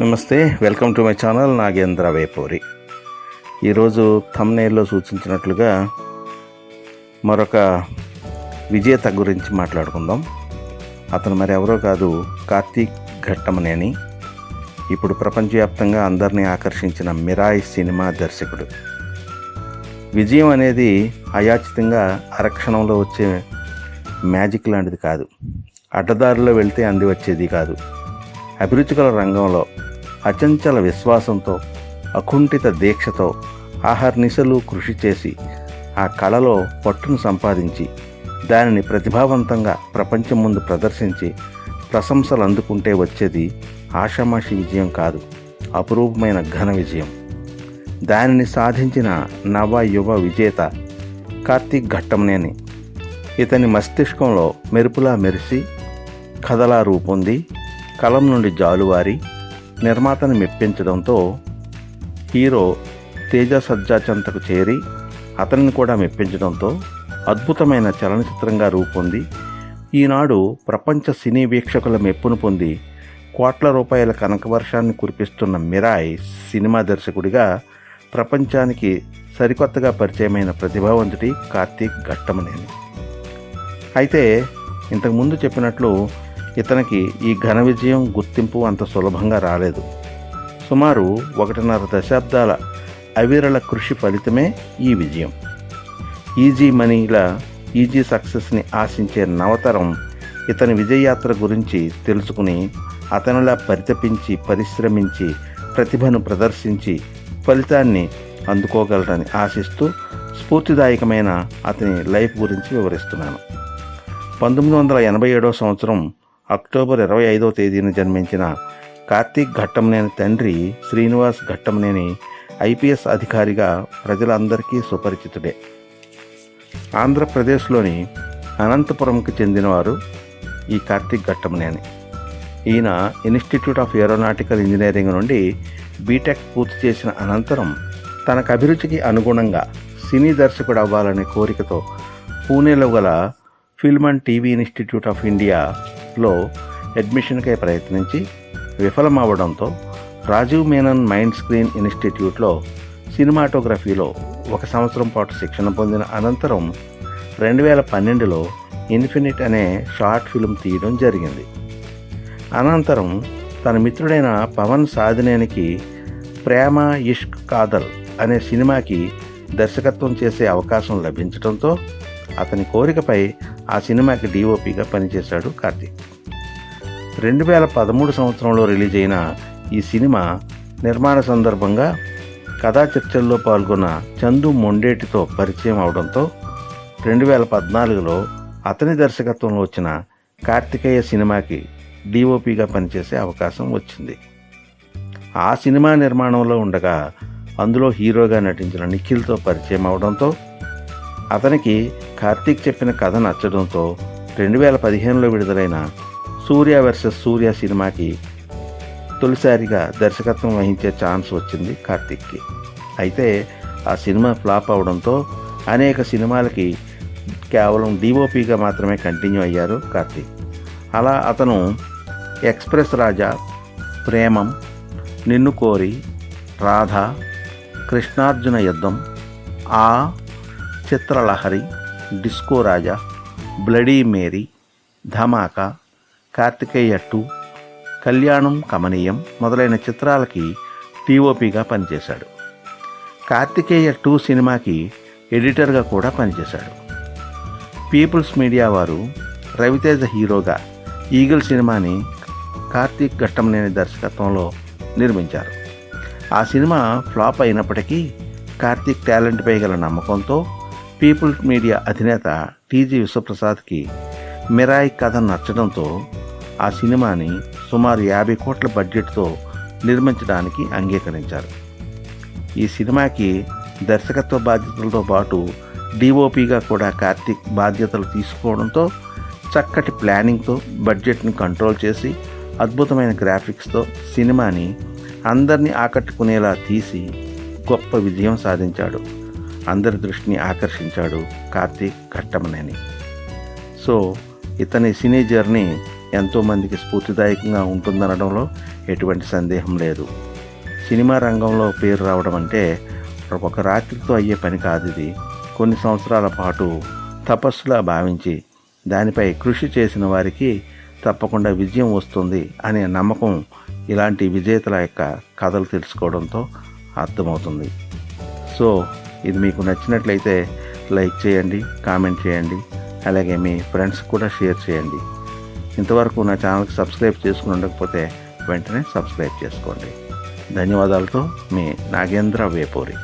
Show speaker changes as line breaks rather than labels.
నమస్తే welcome to my channel Nagendra Vepuri. ఈరోజు తమ్నేల్లో సూచించినట్లుగా మరొక విజేత గురించి మాట్లాడుకుందాం. అతను మరి ఎవరో కాదు కార్తీక్ ఘట్టమనేని ఇప్పుడు ప్రపంచవ్యాప్తంగా అందరినీ ఆకర్షించిన మిరాయి సినిమా దర్శకుడు. విజయం అనేది అయాచితంగా అరక్షణంలో వచ్చే మ్యాజిక్ లాంటిది కాదు. అడ్డదారిలో వెళ్తే అంది వచ్చేది కాదు. అభిరుచికల రంగంలో అచంచల విశ్వాసంతో అకుంఠిత దీక్షతో ఆహర్నిశలు కృషి చేసి ఆ కళలో పట్టును సంపాదించి దానిని ప్రతిభావంతంగా ప్రపంచం ముందు ప్రదర్శించి ప్రశంసలు అందుకుంటే వచ్చేది ఆషామాషి విజయం కాదు అపురూపమైన ఘన విజయం. దానిని సాధించిన నవ యువ విజేత కార్తీక్ ఘట్టంనేని. ఇతని మస్తిష్కంలో మెరుపులా మెరిసి కథలా రూపొంది కలం నుండి జాలువారి నిర్మాతను మెప్పించడంతో హీరో తేజ సజ్జాచంతకు చేరి అతనిని కూడా మెప్పించడంతో అద్భుతమైన చలనచిత్రంగా రూపొంది. ఈనాడు ప్రపంచ సినీ వీక్షకుల మెప్పును పొంది కోట్ల రూపాయల కనకవర్షాన్ని కురిపిస్తున్న మిరాయ్ సినిమా దర్శకుడిగా ప్రపంచానికి సరికొత్తగా పరిచయమైన ప్రతిభావంతుడి కార్తీక్ ఘట్టమనేని. అయితే ఇంతకుముందు చెప్పినట్లు ఇతనికి ఈ ఘన విజయం గుర్తింపు అంత సులభంగా రాలేదు. సుమారు ఒకటిన్నర దశాబ్దాల అవిరళ కృషి ఫలితమే ఈ విజయం. ఈజీ మనీల ఈజీ సక్సెస్ని ఆశించే నవతరం ఇతని విజయయాత్ర గురించి తెలుసుకుని అతనిలా పరితపించి పరిశ్రమించి ప్రతిభను ప్రదర్శించి ఫలితాన్ని అందుకోగలరని ఆశిస్తూ స్ఫూర్తిదాయకమైన అతని లైఫ్ గురించి వివరిస్తున్నాను. పంతొమ్మిది వందల ఎనభై ఏడవ సంవత్సరం అక్టోబర్ ఇరవై ఐదవ తేదీన జన్మించిన కార్తీక్ ఘట్టంనేని తండ్రి శ్రీనివాస్ ఘట్టంనేని ఐపీఎస్ అధికారిగా ప్రజలందరికీ సుపరిచితుడే. ఆంధ్రప్రదేశ్లోని అనంతపురంకి చెందినవారు ఈ కార్తీక్ ఘట్టంనేని. ఈయన ఇన్స్టిట్యూట్ ఆఫ్ ఏరోనాటికల్ ఇంజనీరింగ్ నుండి బీటెక్ పూర్తి చేసిన అనంతరం తనకు అభిరుచికి అనుగుణంగా సినీ దర్శకుడు అవ్వాలనే కోరికతో పూణేలో గల film and TV institute of India లో అడ్మిషన్కై ప్రయత్నించి విఫలమవడంతో రాజీవ్ మేనన్ మైండ్ స్క్రీన్ ఇన్స్టిట్యూట్లో సినిమాటోగ్రఫీలో ఒక సంవత్సరం పాటు శిక్షణ పొందిన అనంతరం రెండు వేల పన్నెండులో ఇన్ఫినిట్ అనే షార్ట్ ఫిల్మ్ తీయడం జరిగింది. అనంతరం తన మిత్రుడైన పవన్ సాధినేనికి ప్రేమ ఇష్క్ కాదల్ అనే సినిమాకి దర్శకత్వం చేసే అవకాశం లభించడంతో అతని కోరికపై ఆ సినిమాకి డీఓపీగా పనిచేశాడు కార్తీక్. రెండు వేల పదమూడు సంవత్సరంలో రిలీజ్ అయిన ఈ సినిమా నిర్మాణ సందర్భంగా కథా చర్చల్లో పాల్గొన్న చందు మొండేటితో పరిచయం అవడంతో రెండు వేల పద్నాలుగులో అతని దర్శకత్వంలో వచ్చిన కార్తికేయ సినిమాకి డిఓపిగా పనిచేసే అవకాశం వచ్చింది. ఆ సినిమా నిర్మాణంలో ఉండగా అందులో హీరోగా నటించిన నిఖిల్తో పరిచయం అవడంతో అతనికి కార్తీక్ చెప్పిన కథ నచ్చడంతో రెండు వేల పదిహేనులో విడుదలైన సూర్య వర్సెస్ సూర్య సినిమాకి తొలిసారిగా దర్శకత్వం వహించే ఛాన్స్ వచ్చింది కార్తీక్కి. అయితే ఆ సినిమా ఫ్లాప్ అవడంతో అనేక సినిమాలకి కేవలం డిఓపిగా మాత్రమే కంటిన్యూ అయ్యారు కార్తీక్. అలా అతను ఎక్స్ప్రెస్ రాజా ప్రేమం నిన్ను కోరి రాధ కృష్ణార్జున యుద్ధం ఆ Chitralahari disco Raja bloody Mary Dhamaka Karthikeya two Kalyanam Kamaneeyam మొదలైన చిత్రాలకి టీఓపీగా పనిచేశాడు. కార్తికేయ టూ సినిమాకి ఎడిటర్గా కూడా పనిచేశాడు. పీపుల్స్ మీడియా వారు రవితేజ హీరోగా ఈగల్ సినిమాని కార్తీక్ ఘట్టంనేని దర్శకత్వంలో నిర్మించారు. ఆ సినిమా ఫ్లాప్ అయినప్పటికీ కార్తీక్ టాలెంట్పై గల నమ్మకంతో పీపుల్ మీడియా అధినేత టీజీ విశ్వప్రసాద్కి మిరాయి కథ నచ్చడంతో ఆ సినిమాని సుమారు యాభై కోట్ల బడ్జెట్తో నిర్మించడానికి అంగీకరించారు. ఈ సినిమాకి దర్శకత్వ బాధ్యతలతో పాటు డిఓపిగా కూడా కార్తీక్ బాధ్యతలు తీసుకోవడంతో చక్కటి ప్లానింగ్తో బడ్జెట్ని కంట్రోల్ చేసి అద్భుతమైన గ్రాఫిక్స్తో సినిమాని అందరినీ ఆకట్టుకునేలా తీసి గొప్ప విజయం సాధించాడు. అందరి దృష్టిని ఆకర్షించాడు కార్తీక్ కట్టమనేని సో ఇతని సినీ జర్నీ ఎంతోమందికి స్ఫూర్తిదాయకంగా ఉంటుందనడంలో ఎటువంటి సందేహం లేదు. సినిమా రంగంలో పేరు రావడం అంటే ఒక రాత్రితో అయ్యే పని కాదు ఇది. కొన్ని సంవత్సరాల పాటు తపస్సులా భావించి దానిపై కృషి చేసిన వారికి తప్పకుండా విజయం వస్తుంది అనే నమ్మకం ఇలాంటి విజేతల యొక్క కథలు తెలుసుకోవడంతో అర్థమవుతుంది. సో ఇది మీకు నచ్చినట్లయితే లైక్ చేయండి కామెంట్ చేయండి అలాగే మీ ఫ్రెండ్స్ కూడా షేర్ చేయండి. ఇంతవరకు నా ఛానల్కి సబ్స్క్రైబ్ చేసుకుని ఉండకపోతే వెంటనే సబ్స్క్రైబ్ చేసుకోండి. ధన్యవాదాలతో మీ నాగేంద్ర వేపూరి.